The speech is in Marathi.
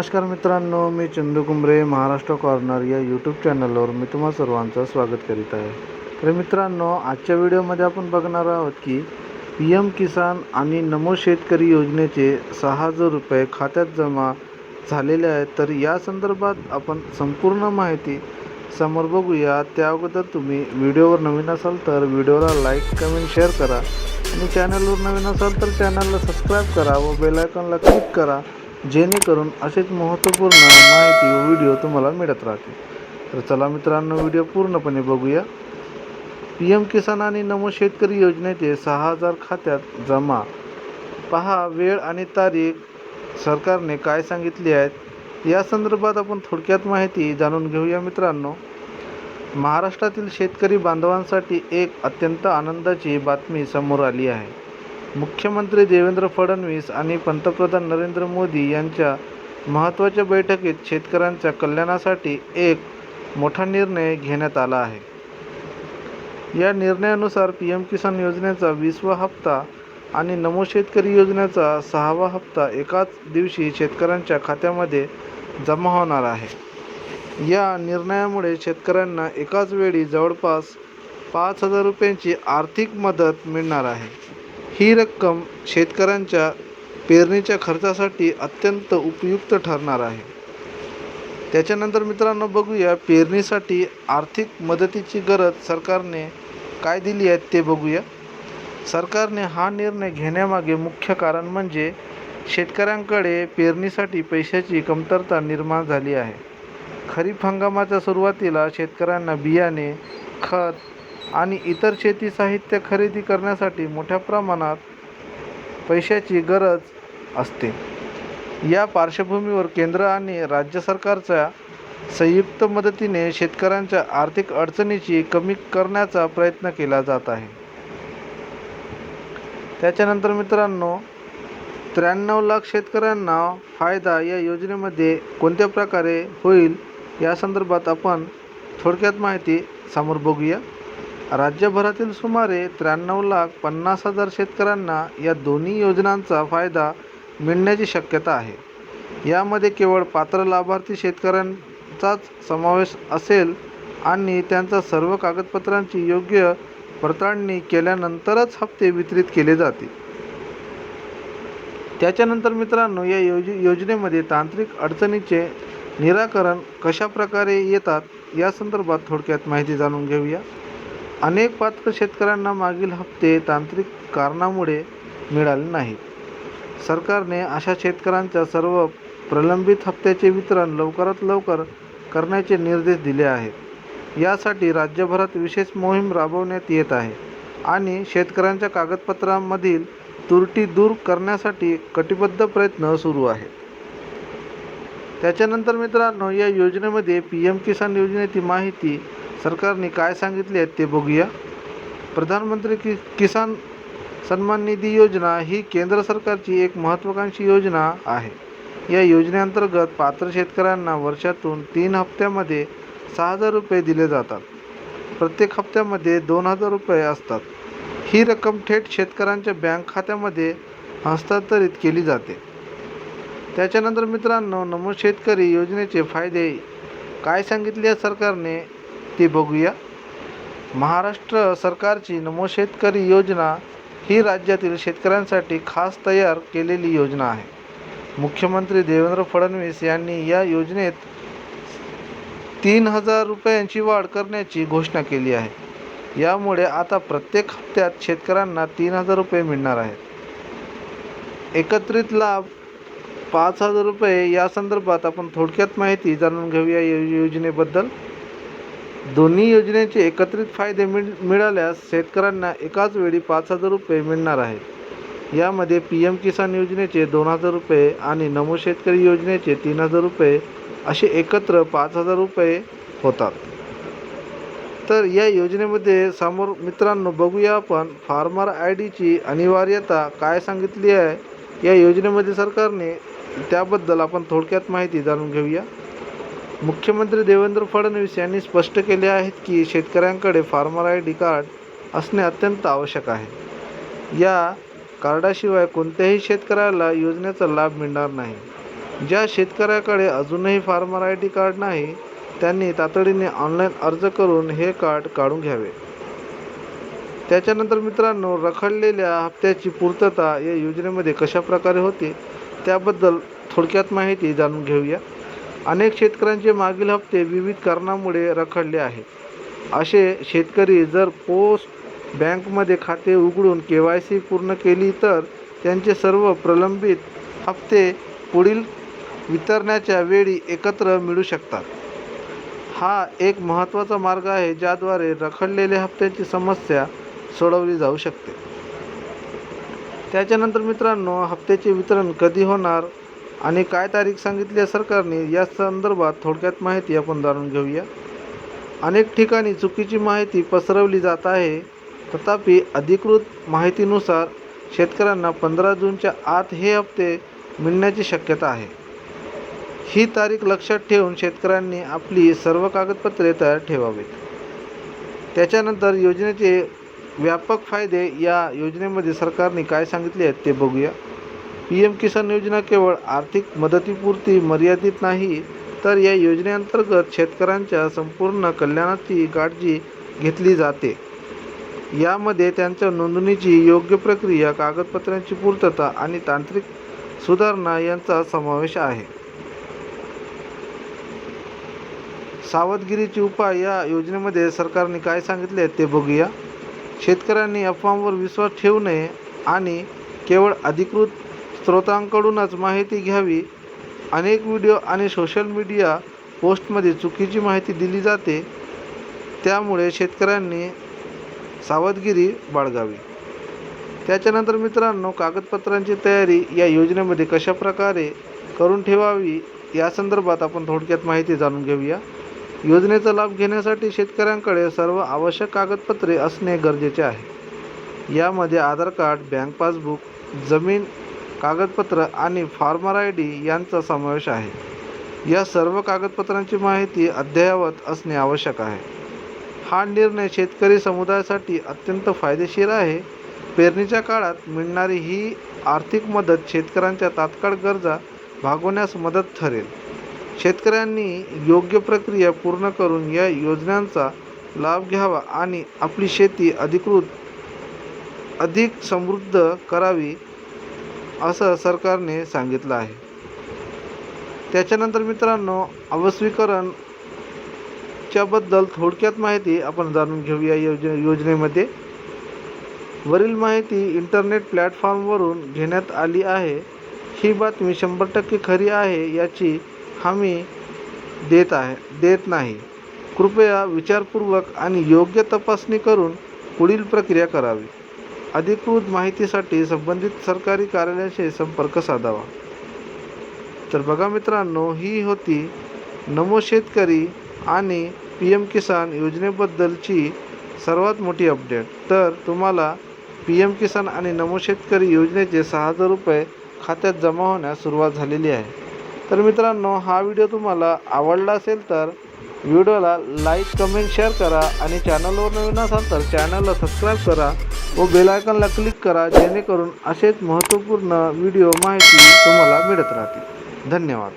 नमस्कार मित्रांनो मी चंदू कुंबरे महाराष्ट्र कॉर्नर या यूट्यूब चॅनलवर मी तुम्हा सर्वांचं स्वागत करीत आहे. तर मित्रांनो आजच्या व्हिडिओमध्ये आपण बघणार आहोत की पी एम किसान आणि नमो शेतकरी योजनेचे सहा हजार रुपये खात्यात जमा झालेले आहेत. तर या संदर्भात आपण संपूर्ण माहिती समोर बघूया. त्या अगोदर तुम्ही व्हिडिओवर नवीन असाल तर व्हिडिओला लाईक कमेंट शेअर करा. आणि चॅनलवर नवीन असाल तर चॅनलला सबस्क्राईब करा व बेल आयकॉनला क्लिक करा. जेणेकरून असेच महत्त्वपूर्ण माहिती व व्हिडिओ तुम्हाला मिळत राहतील. तर चला मित्रांनो व्हिडिओ पूर्णपणे बघूया. पी एम किसान आणि नमो शेतकरी योजनेचे सहा हजार खात्यात जमा. पहा वेळ आणि तारीख. सरकारने काय सांगितली आहेत? या संदर्भात आपण थोडक्यात माहिती जाणून घेऊया मित्रांनो. महाराष्ट्रातील शेतकरी बांधवांसाठी एक अत्यंत आनंदाची बातमी समोर आली आहे. मुख्यमंत्री देवेंद्र फडणवीस आणि पंतप्रधान नरेंद्र मोदी यांच्या महत्त्वाच्या बैठकीत शेतकऱ्यांच्या कल्याणासाठी एक मोठा निर्णय घेण्यात आला आहे. या निर्णयानुसार पी एम किसान योजनेचा वीसवा हप्ता आणि नमो शेतकरी योजनेचा सहावा हप्ता एकाच दिवशी शेतकऱ्यांच्या खात्यामध्ये जमा होणार आहे. या निर्णयामुळे शेतकऱ्यांना एकाच वेळी जवळपास पाच हजार रुपयांची आर्थिक मदत मिळणार आहे. ही रक्कम शेतकऱ्यांच्या पेरणीच्या खर्चासाठी अत्यंत उपयुक्त ठरणार आहे. त्याच्यानंतर मित्रांनो बघूया पेरणीसाठी आर्थिक मदतीची गरज सरकारने काय दिली आहे ते बघूया. सरकारने हा निर्णय घेण्यामागे मुख्य कारण म्हणजे शेतकऱ्यांकडे पेरणीसाठी पैशाची कमतरता निर्माण झाली आहे. खरीप हंगामाच्या सुरुवातीला शेतकऱ्यांना बियाणे खत आणि इतर शेती साहित्य खरेदी करण्यासाठी मोठ्या प्रमाणात पैशाची गरज असते. या पार्श्वभूमीवर केंद्र आणि राज्य सरकारच्या संयुक्त मदतीने शेतकऱ्यांच्या आर्थिक अडचणीची कमी करण्याचा प्रयत्न केला जात आहे. त्याच्यानंतर मित्रांनो त्र्याण्णव लाख शेतकऱ्यांना फायदा या योजनेमध्ये कोणत्या प्रकारे होईल या संदर्भात आपण थोडक्यात माहिती समोर बघूया. राज्यभरातील सुमारे त्र्याण्णव लाख पन्नास हजार शेतकऱ्यांना या दोन्ही योजनांचा फायदा मिळण्याची शक्यता आहे. यामध्ये केवळ पात्र लाभार्थी शेतकऱ्यांचाच समावेश असेल आणि त्यांचा सर्व कागदपत्रांची योग्य पडताळणी केल्यानंतरच हप्ते वितरित केले जातील. त्याच्यानंतर मित्रांनो या योज योजनेमध्ये तांत्रिक अडचणीचे निराकरण कशा प्रकारे येतात या संदर्भात थोडक्यात माहिती जाणून घेऊया. अनेक पात्र शेतकऱ्यांना मागील हप्ते तांत्रिक कारणामुळे मिळाले नाहीत. सरकारने अशा शेतकऱ्यांच्या सर्व प्रलंबित हप्त्याचे वितरण लवकरात लवकर करण्याचे निर्देश दिले आहेत. यासाठी राज्यभरात विशेष मोहीम राबवण्यात येत आहे आणि शेतकऱ्यांच्या कागदपत्रांमधील त्रुटी दूर करण्यासाठी कटिबद्ध प्रयत्न सुरू आहेत. त्याच्यानंतर मित्रांनो या योजनेमध्ये पी एम किसान योजनेची माहिती सरकारने काय सांगितले आहे ते बघूया. प्रधानमंत्री कि किसान सन्मान निधी योजना ही केंद्र सरकारची एक महत्त्वाकांक्षी योजना आहे. या योजनेअंतर्गत पात्र शेतकऱ्यांना वर्षातून तीन हप्त्यामध्ये सहा हजार रुपये दिले जातात. प्रत्येक हप्त्यामध्ये दोन हजार रुपये असतात. ही रक्कम थेट शेतकऱ्यांच्या बँक खात्यामध्ये हस्तांतरित केली जाते. त्याच्यानंतर मित्रांनो नमो शेतकरी योजनेचे फायदे काय सांगितले सरकारने? ते बघूया. महाराष्ट्र सरकारची नमो शेतकरी योजना ही राज्यातील शेतकऱ्यांसाठी खास तयार केलेली योजना आहे. मुख्यमंत्री देवेंद्र फडणवीस यांनी या योजनेत तीन हजार रुपयांची वाढ करण्याची घोषणा केली आहे. यामुळे आता प्रत्येक हप्त्यात शेतकऱ्यांना तीन हजार रुपये मिळणार आहेत. एकत्रित लाभ पाच हजार रुपये या संदर्भात आपण थोडक्यात माहिती जाणून घेऊया या योजनेबद्दल. दोन्ही योजनेचे एकत्रित फायदे मिळ मिळाल्यास शेतकऱ्यांना एकाच वेळी पाच हजार रुपये मिळणार आहेत. यामध्ये पी एम किसान योजनेचे दोन हजार रुपये आणि नमो शेतकरी योजनेचे तीन हजार रुपये असे एकत्र पाच हजार रुपये होतात. तर या योजनेमध्ये समोर मित्रांनो बघूया आपण फार्मर आय डीची अनिवार्यता काय सांगितली आहे. या योजनेमध्ये सरकारने त्याबद्दल आपण थोडक्यात माहिती जाणून घेऊया. मुख्यमंत्री देवेंद्र फडणवीस यांनी स्पष्ट केले आहेत की शेतकऱ्यांकडे फार्मर आय डी कार्ड असणे अत्यंत आवश्यक आहे. या कार्डाशिवाय कोणत्याही शेतकऱ्याला योजनेचा लाभ मिळणार नाही. ज्या शेतकऱ्याकडे अजूनही फार्मर आय डी कार्ड नाही त्यांनी तातडीने ऑनलाईन अर्ज करून हे कार्ड काढून घ्यावे. त्याच्यानंतर मित्रांनो रखडलेल्या हप्त्याची पूर्तता या योजनेमध्ये कशा प्रकारे होते त्याबद्दल थोडक्यात माहिती जाणून घेऊया. अनेक शेतकऱ्यांचे मागील हप्ते विविध कारणामुळे रखडले आहेत. असे शेतकरी जर पोस्ट बँकमध्ये खाते उघडून के वाय सी पूर्ण केली तर त्यांचे सर्व प्रलंबित हप्ते पुढील वितरणाच्या वेळी एकत्र मिळू शकतात. हा एक महत्त्वाचा मार्ग आहे ज्याद्वारे रखडलेल्या हप्त्याची समस्या सोडवली जाऊ शकते. त्याच्यानंतर मित्रांनो हप्त्याचे वितरण कधी होणार? आणि काय तारीख सांगितली आहे सरकारने या संदर्भात थोडक्यात माहिती आपण जाणून घेऊया. अनेक ठिकाणी चुकीची माहिती पसरवली जात आहे. तथापि अधिकृत माहितीनुसार शेतकऱ्यांना पंधरा जूनच्या आत हे हप्ते मिळण्याची शक्यता आहे. ही तारीख लक्षात ठेवून शेतकऱ्यांनी आपली सर्व कागदपत्रे तयार ठेवावीत. त्याच्यानंतर योजनेचे व्यापक फायदे या योजनेमध्ये सरकारने काय सांगितले आहेत ते बघूया. पी एम किसान योजना केवळ आर्थिक मदतीपुरती मर्यादित नाही तर या योजनेअंतर्गत शेतकऱ्यांच्या संपूर्ण कल्याणाची काळजी घेतली जाते. यामध्ये त्यांच्या नोंदणीची योग्य प्रक्रिया कागदपत्रांची पूर्तता आणि तांत्रिक सुधारणा यांचा समावेश आहे. सावधगिरीचे उपाय या योजनेमध्ये सरकारने काय सांगितले आहेत ते बघूया. शेतकऱ्यांनी अफवांवर विश्वास ठेवू नये आणि केवळ अधिकृत स्रोतांकडूनच माहिती घ्यावी. अनेक व्हिडिओ आणि सोशल मीडिया पोस्टमध्ये चुकीची माहिती दिली जाते. त्यामुळे शेतकऱ्यांनी सावधगिरी बाळगावी. त्याच्यानंतर मित्रांनो कागदपत्रांची तयारी या योजनेमध्ये कशा प्रकारे करून ठेवावी या संदर्भात आपण थोडक्यात माहिती जाणून घेऊया. योजनेचा लाभ घेण्यासाठी शेतकऱ्यांकडे सर्व आवश्यक कागदपत्रे असणे गरजेचे आहे. यामध्ये आधार कार्ड बँक पासबुक जमीन कागदपत्र आणि फार्मर आय डी यांचा समावेश आहे. या सर्व कागदपत्रांची माहिती अद्ययावत असणे आवश्यक आहे. हा निर्णय शेतकरी समुदायासाठी अत्यंत फायदेशीर आहे. पेरणीच्या काळात मिळणारी ही आर्थिक मदत शेतकऱ्यांच्या तात्काळ गरजा भागवण्यास मदत ठरेल. शेतकऱ्यांनी योग्य प्रक्रिया पूर्ण करून या योजनांचा लाभ घ्यावा आणि आपली शेती अधिकृत अधिक समृद्ध करावी असं सरकारने सांगितलं आहे. त्याच्यानंतर मित्रांनो अवस्वीकरण च्याबद्दल थोडक्यात माहिती आपण जाणून घेऊया योजने योजनेमध्ये. वरील माहिती इंटरनेट प्लॅटफॉर्मवरून घेण्यात आली आहे. ही बातमी शंभर टक्के खरी आहे याची हमी देत आहे देत नाही. कृपया विचारपूर्वक आणि योग्य तपासणी करून पुढील प्रक्रिया करावी. अधिकृत माहितीसाठी संबंधित सरकारी कार्यालयाशी संपर्क साधावा. तर बघा मित्रांनो ही होती नमो शेतकरी आणि पी एम किसान योजनेबद्दलची सर्वात मोठी अपडेट. तर तुम्हाला पी एम किसान आणि नमो शेतकरी योजनेचे सहा हजार रुपये खात्यात जमा होण्यास सुरुवात झालेली आहे. तर मित्रांनो हा व्हिडिओ तुम्हाला आवडला असेल तर व्हिडिओला लाईक कमेंट शेअर करा आणि चॅनलवर नवीन असाल तर चॅनलला सबस्क्राईब करा व बेलायकनला क्लिक करा जेणेकरून असेच महत्त्वपूर्ण व्हिडिओ माहिती तुम्हाला मिळत राहतील. धन्यवाद.